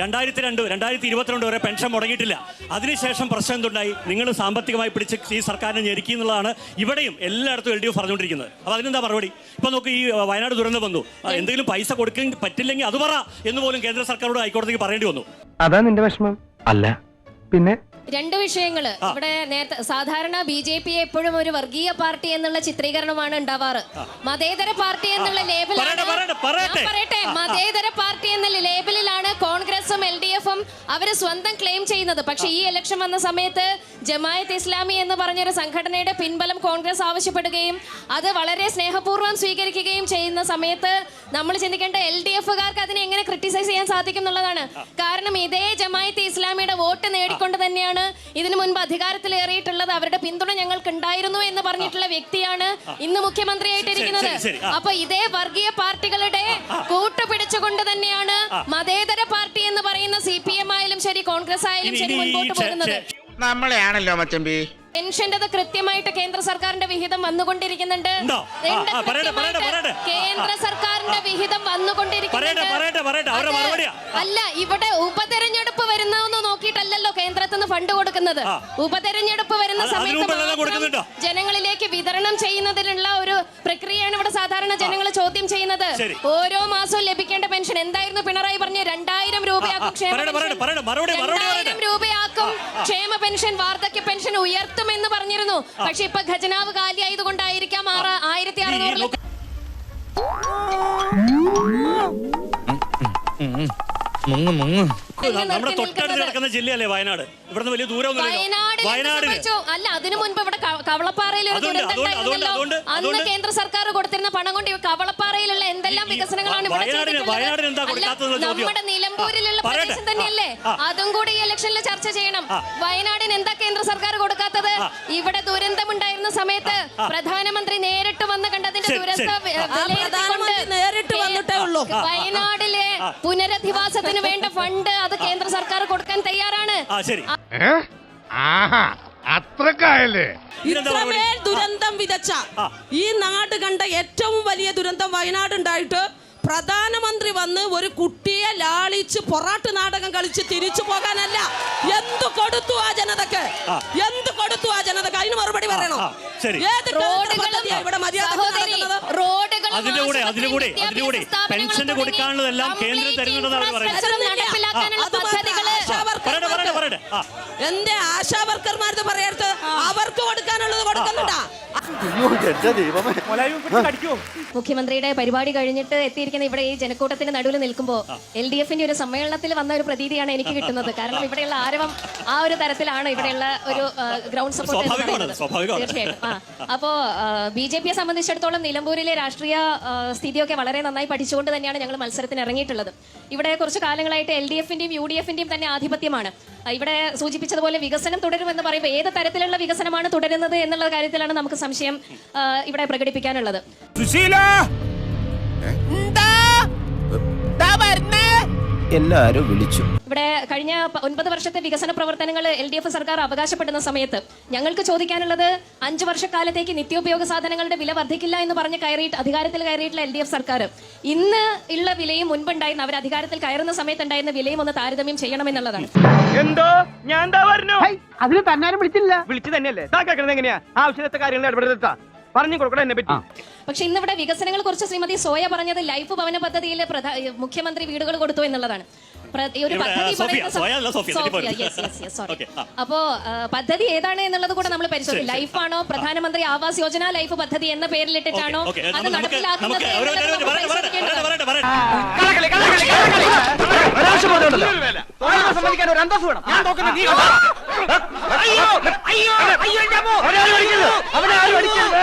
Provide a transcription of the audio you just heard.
രണ്ടായിരത്തി രണ്ട് രണ്ടായിരത്തി ഇരുപത്തിരണ്ട് വരെ പെൻഷൻ മുടങ്ങിയിട്ടില്ല. അതിനുശേഷം പ്രശ്നം എന്തുണ്ടായി? നിങ്ങൾ സാമ്പത്തികമായി പിടിച്ച് ഈ സർക്കാരിനെ ഞെരുക്കി എന്നുള്ളതാണ് ഇവിടെയും എല്ലായിടത്തും എൽ ഡി എഫ് പറഞ്ഞുകൊണ്ടിരിക്കുന്നത്. അപ്പോൾ അതിനെന്താ മറുപടി? ഇപ്പൊ നോക്ക് ഈ വയനാട് ദുരന്തം വന്നു. എന്തെങ്കിലും പൈസ കൊടുക്കാൻ പറ്റില്ലെങ്കിൽ അത് പറ എന്ന് പോലും കേന്ദ്ര സർക്കാരോട് ഹൈക്കോടതിക്ക് പറയേണ്ടി വന്നു. അതാ നിന്റെ വിഷമം. അല്ല. പിന്നെ? രണ്ട് വിഷയങ്ങൾ ഇവിടെ നേരത്തെ സാധാരണ ബി ജെ പി എപ്പോഴും ഒരു വർഗീയ പാർട്ടി എന്നുള്ള ചിത്രീകരണമാണ് ഉണ്ടാവാറ്. മതേതര പാർട്ടി എന്നുള്ള ലേബലാണ് പറയട്ടെ, മതേതര പാർട്ടി എന്ന ലേബലിലാണ് കോൺഗ്രസും എൽ ഡി എഫും അവർ സ്വന്തം ക്ലെയിം ചെയ്യുന്നത്. പക്ഷെ ഈ ഇലക്ഷൻ വന്ന സമയത്ത് ജമായത്ത് ഇസ്ലാമി എന്ന് പറഞ്ഞൊരു സംഘടനയുടെ പിൻബലം കോൺഗ്രസ് ആവശ്യപ്പെടുകയും അത് വളരെ സ്നേഹപൂർവം സ്വീകരിക്കുകയും ചെയ്യുന്ന സമയത്ത് നമ്മൾ ചിന്തിക്കേണ്ട എൽ ഡി എഫുകാർക്ക് അതിനെ എങ്ങനെ ക്രിട്ടിസൈസ് ചെയ്യാൻ സാധിക്കും എന്നുള്ളതാണ്. കാരണം ഇതേ ജമായത്ത് ഇസ്ലാമിയുടെ വോട്ട് നേടിക്കൊണ്ട് തന്നെയാണ് ഇതിനു മുൻപ് അധികാരത്തിൽ അധികാരത്തിലേറിയിട്ടുള്ളത്. അവരുടെ പിന്തുണ ഞങ്ങൾക്ക് ഉണ്ടായിരുന്നു എന്ന് പറഞ്ഞിട്ടുള്ള വ്യക്തിയാണ് ഇന്ന് മുഖ്യമന്ത്രിയായിട്ടിരിക്കുന്നത്. അപ്പൊ ഇതേ വർഗീയ പാർട്ടികളുടെ കൂട്ടുപിടിച്ചുകൊണ്ട് തന്നെയാണ് മതേതര പാർട്ടി എന്ന് പറയുന്ന സി പി എം ആയാലും ശരി കോൺഗ്രസ് ആയാലും ശരി മുൻപോട്ട് പോകുന്നത്. നമ്മളെയാണല്ലോ മച്ചമ്പി. പെൻഷന്റെ കൃത്യമായിട്ട് കേന്ദ്ര സർക്കാരിന്റെ വിഹിതം വന്നുകൊണ്ടിരിക്കുന്നുണ്ട്. കേന്ദ്ര സർക്കാരിന്റെ വിഹിതം വന്നുകൊണ്ടിരിക്കുന്നുണ്ട്. അല്ല ഇവിടെ ഉപതെരഞ്ഞെടുപ്പ് വരുന്നതെന്ന് നോക്കിയിട്ടല്ലല്ലോ കേന്ദ്രത്തിൽ നിന്ന് ഫണ്ട് കൊടുക്കുന്നത്. ഉപതെരഞ്ഞെടുപ്പ് വരുന്ന സമയത്ത്? ജനങ്ങളിലേക്ക് വിതരണം ചെയ്യുന്നതിനുള്ള ഒരു സാധാരണ ജനങ്ങൾ ചോദ്യം ചെയ്യുന്നത് ഓരോ മാസവും ലഭിക്കേണ്ട പെൻഷൻ എന്തായിരുന്നു? പിണറായി പറഞ്ഞു രണ്ടായിരം രൂപയാക്കും. രണ്ടായിരം രൂപയാക്കും ക്ഷേമ പെൻഷൻ വാർദ്ധക്യ പെൻഷൻ ഉയർത്തുമെന്ന് പറഞ്ഞിരുന്നു. പക്ഷെ ഇപ്പൊ ഖജനാവ് കാലിയായതുകൊണ്ടായിരിക്കാം ആറ് ആയിരത്തി അറുന്നൂറ് മുങ്ങ് മുങ്ങ്. നമ്മുടെ തൊട്ടടുത്ത് കിടക്കുന്ന ജില്ലയല്ലേ വയനാട്? ഇവിടുന്ന് വലിയ ദൂരമൊന്നും വയനാട് അല്ല അതിനു മുൻപ് ഇവിടെ കവളപ്പാറയിൽ ഒരു ദുരന്തം അന്ന് കേന്ദ്ര സർക്കാർ കൊടുത്തിരുന്ന പണം കൊണ്ട് കവളപ്പാറയിലുള്ള എന്തെല്ലാം വികസനങ്ങളാണ് വയനാടിന് വയനാടിന് എന്താ? നമ്മുടെ നിലമ്പൂരിലുള്ള. പ്രദേശം തന്നെയല്ലേ. അതും കൂടി ഈ ഇലക്ഷനിൽ ചർച്ച ചെയ്യണം. വയനാടിന് എന്താ കേന്ദ്ര സർക്കാർ കൊടുക്കാത്തത്. ഇവിടെ ദുരന്തമുണ്ടായിരുന്ന സമയത്ത് പ്രധാനമന്ത്രി നേരിട്ട് വന്ന് കണ്ടതിന്റെ ദുരന്ത നേരിട്ട് വന്നിട്ടേ ഉള്ളൂ. വയനാടിലെ പുനരധിവാസത്തിന് വേണ്ട ഫണ്ട് അത് കേന്ദ്ര സർക്കാർ കൊടുക്കാൻ തയ്യാറാണ്. ആ ശരി. അത്രക്കായല്ലേ? ഇത്രമേൽ ദുരന്തം വിതച്ച ഈ നാട് കണ്ട ഏറ്റവും വലിയ ദുരന്തം വയനാട് ഉണ്ടായിട്ട് പ്രധാനമന്ത്രി വന്ന് ഒരു കുട്ടിയെ ലാളിച്ച് പൊറാട്ട് നാടകം കളിച്ച് തിരിച്ചു പോകാനല്ല. എന്ത് കൊടുത്തു ആ ജനതക്ക്? എന്തു കൊടുത്തു ആ ജനതക്ക്? അതിന് മറുപടി പറയണം? ശരി. ഏത് റോഡുകളും ഇവിടെ മര്യാദ സഹോദരി, റോഡുകളും അതിന്റെ കൂടെ അതിന്റെ കൂടെ അതിന്റെ കൂടെ വിദ്യാഭ്യാസ കൊടുക്കാനുള്ളതെല്ലാം കേന്ദ്രം തരുന്നുണ്ടെന്ന് പറയുന്നത്. മാത്രം പദ്ധതികൾ എന്റെ ആശാ വർക്കർമാരത് പറയരുത് അവർക്ക് കൊടുക്കാനുള്ളത് കൊടുക്കുന്നുണ്ടാ? മുഖ്യമന്ത്രിയുടെ പരിപാടി കഴിഞ്ഞിട്ട് എത്തിയിരിക്കുന്ന ഇവിടെ ഈ ജനക്കൂട്ടത്തിന്റെ നടുവിൽ നിൽക്കുമ്പോൾ എൽ ഡി എഫിന്റെ ഒരു സമ്മേളനത്തിൽ വന്ന ഒരു പ്രതീതിയാണ് എനിക്ക് കിട്ടുന്നത്. കാരണം ഇവിടെയുള്ള ആരവം ആ ഒരു തരത്തിലാണ് ഇവിടെയുള്ള ഒരു ഗ്രൗണ്ട് സപ്പോർട്ട് എന്ന് പറയുന്നത്. തീർച്ചയായിട്ടും. ആ. അപ്പോ ബി ജെ പിയെ സംബന്ധിച്ചിടത്തോളം നിലമ്പൂരിലെ രാഷ്ട്രീയ സ്ഥിതിയൊക്കെ വളരെ നന്നായി പഠിച്ചുകൊണ്ട് തന്നെയാണ് ഞങ്ങൾ മത്സരത്തിന് ഇറങ്ങിയിട്ടുള്ളത്. ഇവിടെ കുറച്ച് കാലങ്ങളായിട്ട് എൽ ഡി എഫിന്റെയും യു ഡി എഫിന്റെയും തന്നെ ആധിപത്യമാണ്. ഇവിടെ സൂചിപ്പിച്ചതുപോലെ വികസനം തുടരുമെന്ന് പറയുമ്പോൾ ഏത് തരത്തിലുള്ള വികസനമാണ് തുടരുന്നത് എന്നുള്ള കാര്യത്തിലാണ് നമുക്ക് സംശയം ഇവിടെ പ്രകടിപ്പിക്കാനുള്ളത്. എല്ലാരും വിളിച്ചു. ഇവിടെ കഴിഞ്ഞ ഒൻപത് വർഷത്തെ വികസന പ്രവർത്തനങ്ങൾ എൽ ഡി എഫ് സർക്കാർ അവകാശപ്പെടുന്ന സമയത്ത് ഞങ്ങൾക്ക് ചോദിക്കാനുള്ളത് അഞ്ചു വർഷക്കാലത്തേക്ക് നിത്യോപയോഗ സാധനങ്ങളുടെ വില വർദ്ധിക്കില്ല എന്ന് പറഞ്ഞ് കയറിയിട്ട് അധികാരത്തിൽ കയറിയിട്ടുള്ള എൽ ഡി എഫ് സർക്കാർ ഇന്ന് ഉള്ള വിലയും മുൻപുണ്ടായിരുന്ന അവർ അധികാരത്തിൽ കയറുന്ന സമയത്ത് ഉണ്ടായിരുന്ന വിലയും ഒന്ന് താരതമ്യം ചെയ്യണമെന്നുള്ളതാണ്. എന്തോ? ഞാൻ അതിന് തന്നാലും വിളിച്ചില്ല വിളിച്ചു തന്നെയല്ലേ? എങ്ങനെയാ? ആവശ്യത്തെ കാര്യങ്ങൾ ഇടപെടുത്താ പറഞ്ഞു കൊടുക്കണം എന്നെ പറ്റി. പക്ഷെ ഇന്നിവിടെ വികസനങ്ങളെ വികസനങ്ങൾ കുറിച്ച് ശ്രീമതി സോയ പറഞ്ഞത് ലൈഫ് ഭവന പദ്ധതിയിൽ മുഖ്യമന്ത്രി വീടുകൾ കൊടുത്തു എന്നുള്ളതാണ്. പ്ര- ഈ ഒരു ഇവിടെ, പദ്ധതി സോഫിയ, പറയുന്ന സം- സോയ അല്ല, സോഫിയ, സോഫിയ, തെറ്റിപ്പോയി. yes, yes, yes, sorry. Okay, ആ. അപ്പോ ആ, പദ്ധതി ഏതാണ് എന്നുള്ളത് കൂടെ നമ്മൾ പരിശോധിക്കും. ലൈഫ് ആണോ ലൈഫാണോ പ്രധാനമന്ത്രി ആവാസ് യോജന ലൈഫ് പദ്ധതി എന്ന പേരിലിട്ടിട്ടാണോ? Okay, okay. അത് നമുക്ക് നമുക്ക് നടപ്പിലാക്കുന്നത് ഒരു- ഒരു- എന്നുള്ളത് ഒരു- നമ്മൾ പറയട്ടെ, പറയട്ടെ, പരിശോധിക്കേണ്ടതാണ്. പറയട്ടെ, പറയട്ടെ. സമ്മതിക്കാൻ ഒരു അന്തസ് വേണം ഞാൻ നോക്കുന്നത് നീ അയ്യോ അയ്യോ അയ്യോ അയ്യോ. അവനെ ആരും അടിക്കരുത്